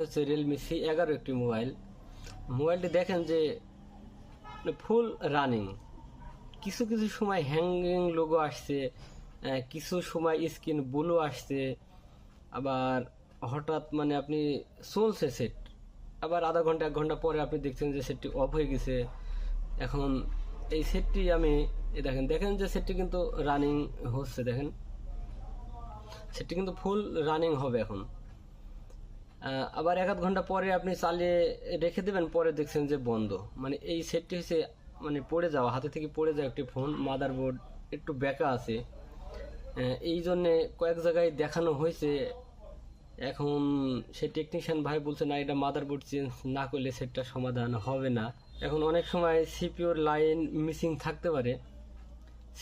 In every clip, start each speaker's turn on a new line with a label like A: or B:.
A: হচ্ছে Realme C এগারো একটি মোবাইল মোবাইলটি দেখেন যে ফুল রানিং কিছু কিছু সময় হ্যাঙ্গিং লোগো আসছে কিছু সময় স্ক্রিন ব্লু আসছে, আবার হঠাৎ মানে আপনি চলছে সেট আবার আধা ঘণ্টা, এক ঘণ্টা পরে আপনি দেখছেন যে সেটটি অফ হয়ে গেছে। এখন এই সেটটি আমি দেখেন দেখেন যে সেটটি কিন্তু রানিং হচ্ছে, দেখেন। সেটটি কিন্তু ফুল রানিং হবে এখন। আবার এক আধ ঘণ্টা পরে আপনি চালিয়ে রেখে দেবেন, পরে দেখছেন যে বন্ধ। মানে এই সেটটি হচ্ছে মানে পড়ে যাওয়া, হাতে থেকে পড়ে যাওয়া একটি ফোন মাদারবোর্ড একটু বেঁকা আছে। এই জন্যে কয়েক জায়গায় দেখানো হয়েছে। এখন সে টেকনিশিয়ান ভাই বলছে, না, এটা মাদারবোর্ড চেঞ্জ না করলে সেটটা সমাধান হবে না। এখন অনেক সময় সিপিওর লাইন মিসিং থাকতে পারে।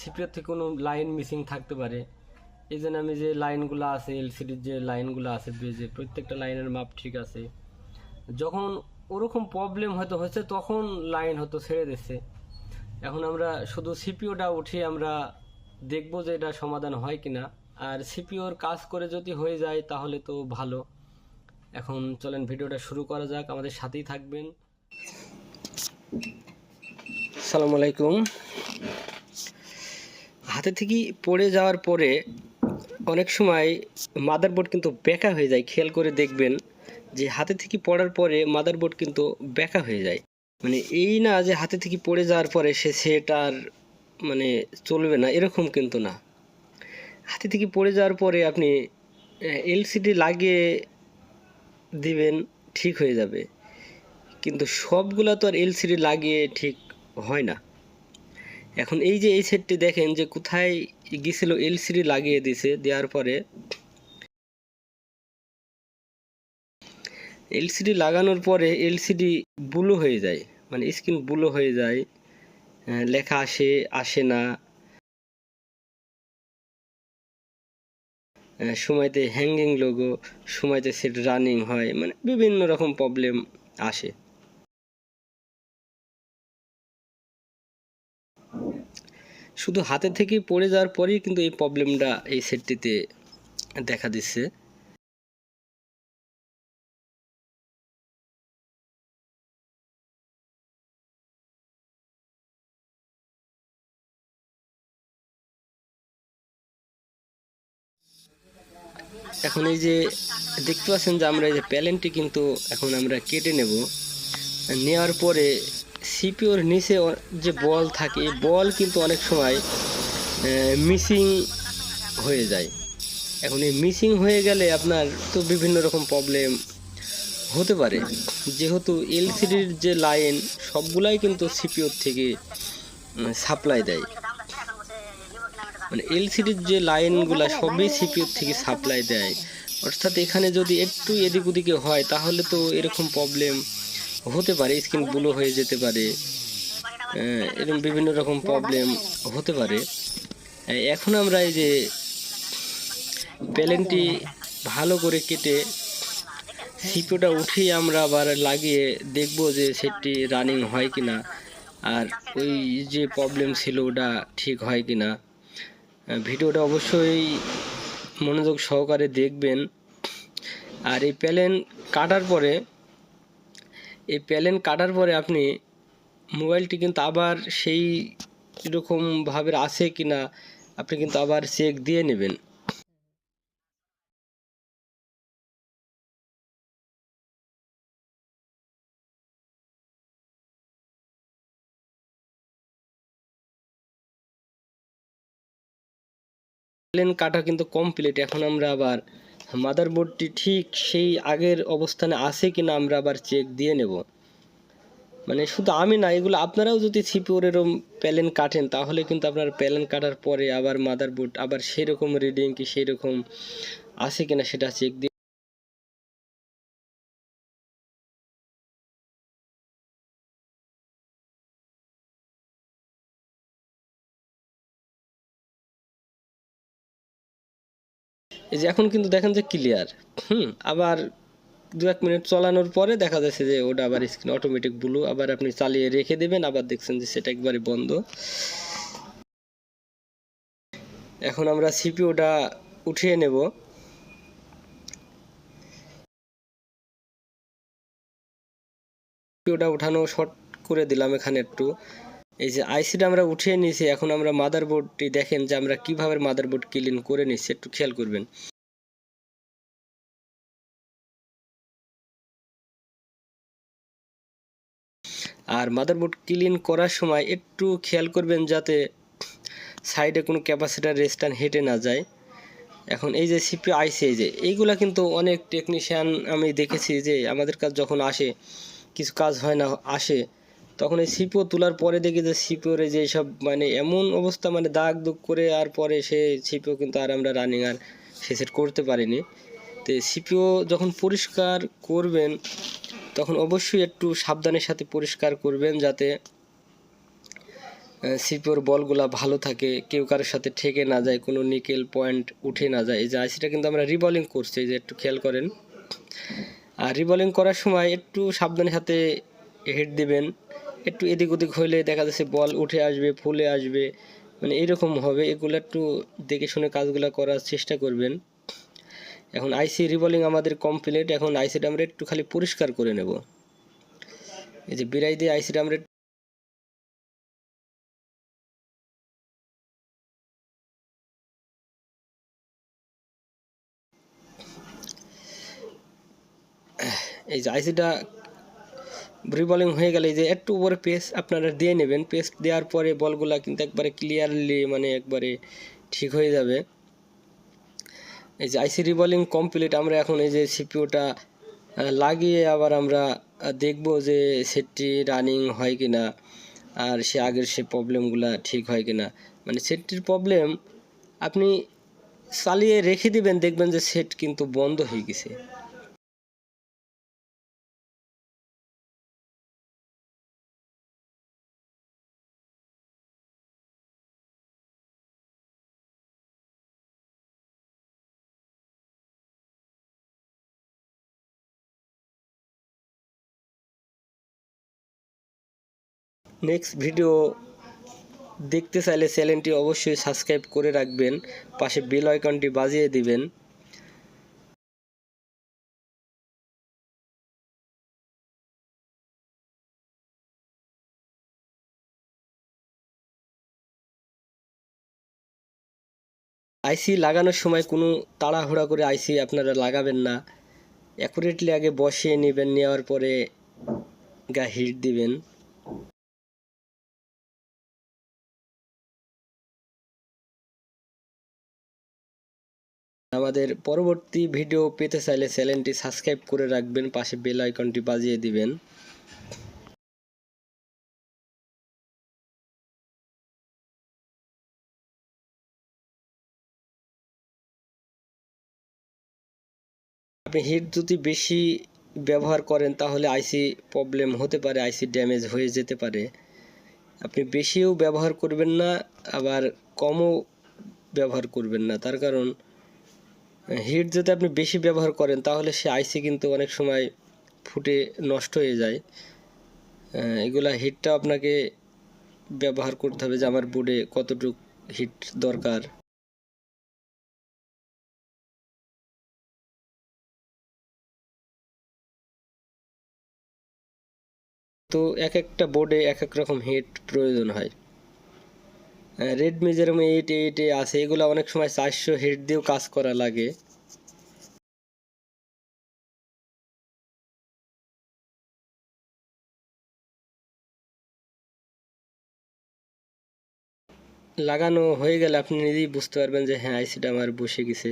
A: সিপিওর থেকে কোনো লাইন মিসিং থাকতে পারে। এই জন্য আমি যে লাইনগুলো আছে এলসিডির যে লাইনগুলো আছে বেজে প্রত্যেকটা লাইনের মাপ ঠিক আছে। যখন ওরকম প্রবলেম হয়তো হচ্ছে তখন লাইন হয়তো ছেড়ে দিচ্ছে এখন আমরা শুধু সিপিওটা উঠিয়ে আমরা দেখব যে এটা সমাধান হয় কিনা। আর সিপিওর কাজ করে যদি হয়ে যায়, তাহলে তো ভালো। এখন চলেন ভিডিওটা শুরু করা যাক, আমাদের সাথেই থাকবেন। সালাম আলাইকুম। হাতে থেকে পড়ে যাওয়ার পরে অনেক সময় মাদারবোর্ড কিন্তু বেঁকা হয়ে যায়। খেয়াল করে দেখবেন যে হাতে থেকে পড়ার পরে মাদারবোর্ড কিন্তু বেঁকা হয়ে যায়। মানে এই না যে হাতে থেকে পড়ে যাওয়ার পরে সে সেট আর মানে চলবে না, এরকম কিন্তু না। হাতে থেকে পড়ে যাওয়ার পরে আপনি এলসিডি লাগিয়ে দিবেন, ঠিক হয়ে যাবে। কিন্তু সবগুলা তো আর এলসিডি লাগিয়ে ঠিক হয় না। এখন এই যে এই সেটটি দেখেন যে কোথায় গেছিল এলসিডি লাগিয়ে দিছে দেওয়ার পরে। এলসিডি লাগানোর পরে এলসিডি ব্লু হয়ে যায় মানে স্ক্রিন ব্লু হয়ে যায় লেখা আসে আসে না। সময়তে হ্যাঙ্গিং লোগো সময়তে সেট রানিং হয় মানে বিভিন্ন রকম প্রবলেম আসে। শুধু হাতে থেকে পড়ে যাওয়ার পরেই কিন্তু এই প্রবলেমটা এই সেটটিতে দেখা দিচ্ছে। এখন এই যে দেখতে পাচ্ছেন যে আমরা এই যে প্যালেনটি কিন্তু এখন আমরা কেটে নেব। নেওয়ার পরে সিপিওর নিচে যে বল থাকে বল কিন্তু অনেক সময় মিসিং হয়ে যায়। এখন এই মিসিং হয়ে গেলে আপনার তো বিভিন্ন রকম প্রবলেম হতে পারে। যেহেতু এলসিডির যে লাইন, সবগুলাই কিন্তু সিপিওর থেকে সাপ্লাই দেয়। মানে এলসিডির যে লাইনগুলো সবই সিপিওর থেকে সাপ্লাই দেয়। অর্থাৎ এখানে যদি একটু এদিক ওদিকে হয়, তাহলে তো এরকম প্রবলেম হতে পারে স্ক্রিন ব্লু হয়ে যেতে পারে আহ, এরকম বিভিন্ন রকম প্রবলেম হতে পারে। এখন আমরা এই যে প্যালেনটি ভালো করে কেটে সিপিওটা উঠিয়ে আমরা আবার লাগিয়ে দেখব যে সেটটি রানিং হয় কিনা আর ওই যে প্রবলেম ছিল ওটা ঠিক হয় কিনা। আহ, ভিডিওটা অবশ্যই মনোযোগ সহকারে দেখবেন। আর এই প্যালেন কাটার পরে এই প্যালেন কাটার পরে আপনি মোবাইলটি কিন্তু আবার সেই রকমভাবে আছে কি না আপনি কিন্তু আবার চেক দিয়ে নেবেন। প্লেন কাটা কিন্তু কমপ্লিট এখন আমরা আবার মাদারবোর্ডটি ঠিক সেই আগের অবস্থানে আছে কি না আমরা আবার চেক দিয়ে নেব। মানে শুধু আমি না, এগুলো আপনারাও যদি সিপিওর এরম প্যালেন কাটেন, তাহলে কিন্তু আপনার প্যালেন কাটার পরে আবার মাদারবোর্ড আবার সেরকম রিডিং কি সেরকম আছে কিনা সেটা চেক দিয়ে এই যে এখন কিন্তু দেখেন যে ক্লিয়ার হুম, আবার দু এক মিনিট চালানোর পরে দেখা যাচ্ছে যে ওটা আবার স্ক্রিন অটোমেটিক ব্লু আবার আপনি চালিয়ে রেখে দেবেন, আবার দেখছেন যে সেটা একবারে বন্ধ। এখন আমরা সিপিওটা উঠিয়ে নেব। ওটা উঠানো শর্ট করে দিলাম এখানে একটু। এই যে আইসিটা আমরা উঠিয়ে নিয়েছি, এখন আমরা মাদারবোর্ডটি দেখেন যে আমরা কীভাবে মাদারবোর্ড ক্লিন করে নিচ্ছি একটু খেয়াল করবেন। আর মাদারবোর্ড ক্লিন করার সময় একটু খেয়াল করবেন যাতে সাইডে কোনো ক্যাপাসিটার রেস্টান হেঁটে না যায়। এখন এই যে সিপি আইসি এই যে এইগুলা কিন্তু অনেক টেকনিশিয়ান আমি দেখেছি যে আমাদের কাজ যখন আসে, কিছু কাজ হয় না, আসে তখন এই সিপিও তোলার পরে দেখি যে সিপিওর যে সব মানে এমন অবস্থা মানে দাগ দুগ করে আর পরে সে সিপিও কিন্তু আর আমরা রানিং আর সে সেট করতে পারিনি। তো সিপিও যখন পরিষ্কার করবেন, তখন অবশ্যই একটু সাবধানের সাথে পরিষ্কার করবেন যাতে সিপিওর বলগুলা ভালো থাকে, কেউ কারোর সাথে ঠেকে না যায়, কোনো নিকেল পয়েন্ট উঠে না যায়। এই যে আইসিটা কিন্তু আমরা রিবলিং করছি, এই যে একটু খেয়াল করেন। আর রিবলিং করার সময় একটু সাবধানের সাথে হেড দিবেন। একটু এদিক ওদিক হইলে দেখা যাচ্ছে বল উঠে আসবে, ফুলে আসবে। মানে এরকম হবে, এগুলো একটু দেখে শুনে কাজগুলো করার চেষ্টা করবেন। এখন আইসি রিবলিং আমাদের কমপ্লিট এখন আইসিটা আমরা একটু খালি পরিষ্কার করে নেব। এই যে বিরাই দিয়ে আইসিটা আমরা এই যে আইসিটা রিবলিং হয়ে গেলে যে একটু উপরে পেস আপনারা দিয়ে নেবেন। পেস্ট দেওয়ার পরে বলগুলা কিন্তু একবারে ক্লিয়ারলি মানে একবারে ঠিক হয়ে যাবে। এই যে আইসি রিবলিং কমপ্লিট আমরা এখন এই যে সিপিওটা লাগিয়ে আবার আমরা দেখব যে সেটটি রানিং হয় কি না আর সে আগের সে প্রবলেমগুলো ঠিক হয় কি না মানে সেটটির প্রবলেম আপনি চালিয়ে রেখে দিবেন, দেখবেন যে সেট কিন্তু বন্ধ হয়ে গেছে। নেক্সট ভিডিও দেখতে চাইলে চ্যানেলটি অবশ্যই সাবস্ক্রাইব করে রাখবেন, পাশে বেল আইকনটি বাজিয়ে দিবেন। আইসি লাগানোর সময় কোনো তাড়াহুড়া করে আইসি আপনারা লাগাবেন না। অ্যাকুরেটলি আগে বসিয়ে নেবেন, নেওয়ার পরে গা হিট দিবেন। আমাদের পরবর্তী ভিডিও পেতে চাইলে চ্যানেলটি সাবস্ক্রাইব করে রাখবেন, পাশে বেল আইকনটি বাজিয়ে দিবেন। আপনি হিট যদি বেশি ব্যবহার করেন, তাহলে আইসি প্রবলেম হতে পারে আইসি ড্যামেজ হয়ে যেতে পারে। আপনি বেশিও ব্যবহার করবেন না, আবার কমও ব্যবহার করবেন না। তার কারণ হিট যদি আপনি বেশি ব্যবহার করেন, তাহলে সে আইসি কিন্তু অনেক সময় ফুটে নষ্ট হয়ে যায়। এগুলা হিটটা আপনাকে ব্যবহার করতে হবে যে আমার বোর্ডে কতটুকু হিট দরকার। তো এক একটা বোর্ডে এক এক রকম হিট প্রয়োজন হয়। রেডমি যেরকম এইট এইটে আছে, এগুলো অনেক সময় চারশো হেড দিয়েও কাজ করা লাগে। লাগানো হয়ে গেলে আপনি নিজেই বুঝতে পারবেন যে হ্যাঁ আইসিটা আমার বসে গেছে।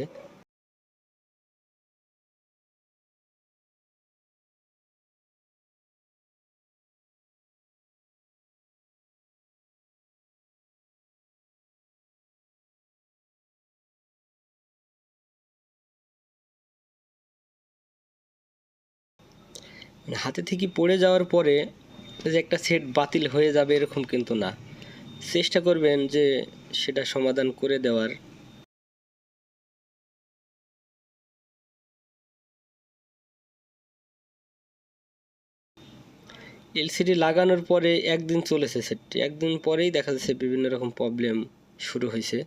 A: হাতে থেকে পড়ে যাওয়ার পরে যে একটা সেট বাতিল হয়ে যাবে এরকম কিন্তু না। চেষ্টা করবেন যে সেটা সমাধান করে দেওয়ার। এলসিডি লাগানোর পরে একদিন চলেছে সেটটি একদিন পরেই দেখা যাচ্ছে বিভিন্ন রকম প্রবলেম শুরু হয়েছে।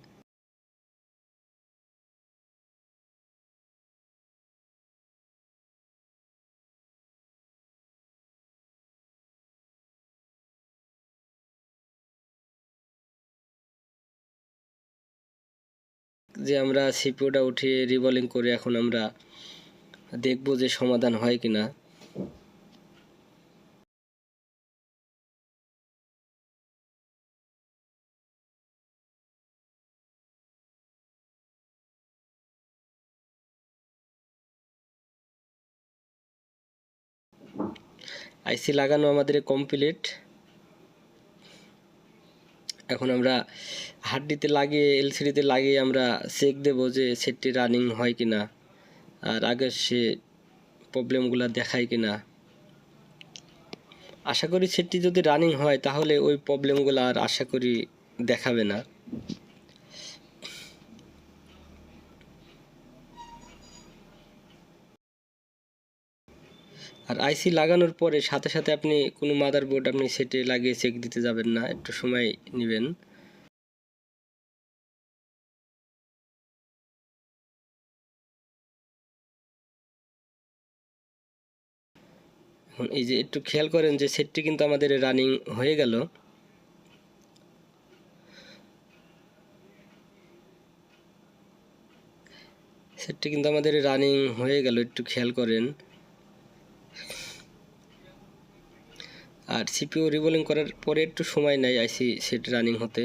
A: যে আমরা সিপিওটা উঠিয়ে রিবলিং করে এখন আমরা দেখব যে সমাধান হয় কিনা। আইসি লাগানো আমাদের কমপ্লিট এখন আমরা হাড্ডিতে লাগিয়ে, এলসিডিতে লাগিয়ে আমরা চেক দেব যে সেটটি রানিং হয় কি না আর আগে সে প্রবলেমগুলো দেখায় কি না আশা করি সেটটি যদি রানিং হয়, তাহলে ওই প্রবলেমগুলো আর আশা করি দেখাবে না। আর আইসি লাগানোর পরে সাথে সাথে আপনি কোনো মাদারবোর্ড আপনি সেটে লাগিয়ে চেক দিতে যাবেন না, একটু সময় নেবেন। এই যে একটু খেয়াল করেন যে সেটটি কিন্তু আমাদের রানিং হয়ে গেল। সেটটি কিন্তু আমাদের রানিং হয়ে গেল, একটু খেয়াল করেন। আর সিপিও রিবোলিং করার পরে একটু সময় নেয় আইসি সেট রানিং হতে।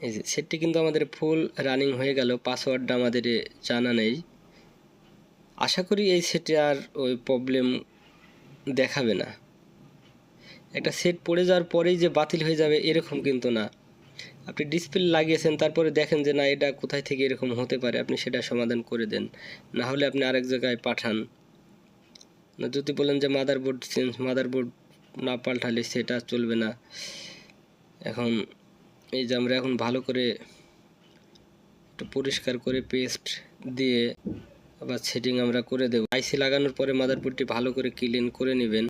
A: এই যে সেটটি কিন্তু আমাদের ফুল রানিং হয়ে গেল পাসওয়ার্ডটা আমাদের জানা নেই। আশা করি এই সেটে আর ওই প্রবলেম দেখাবে না। একটা সেট পড়ে যাওয়ার পরেই যে বাতিল হয়ে যাবে এরকম কিন্তু না। আপনি ডিসপ্লে লাগিয়েছেন, তারপরে দেখেন যে না, এটা কোথায় থেকে এরকম হতে পারে, আপনি সেটা সমাধান করে দেন। না হলে আপনি আরেক জায়গায় পাঠান। না, যদি বলেন যে মাদারবোর্ড চেঞ্জ মাদারবোর্ড না পাল্টালে সেটা চলবে না। এখন এই যে আমরা এখন ভালো করে একটু পরিষ্কার করে পেস্ট দিয়ে আবার সেটিং আমরা করে দেব। আইসি লাগানোর পরে মাদারবোর্ডটি ভালো করে ক্লিন করে নেবেন।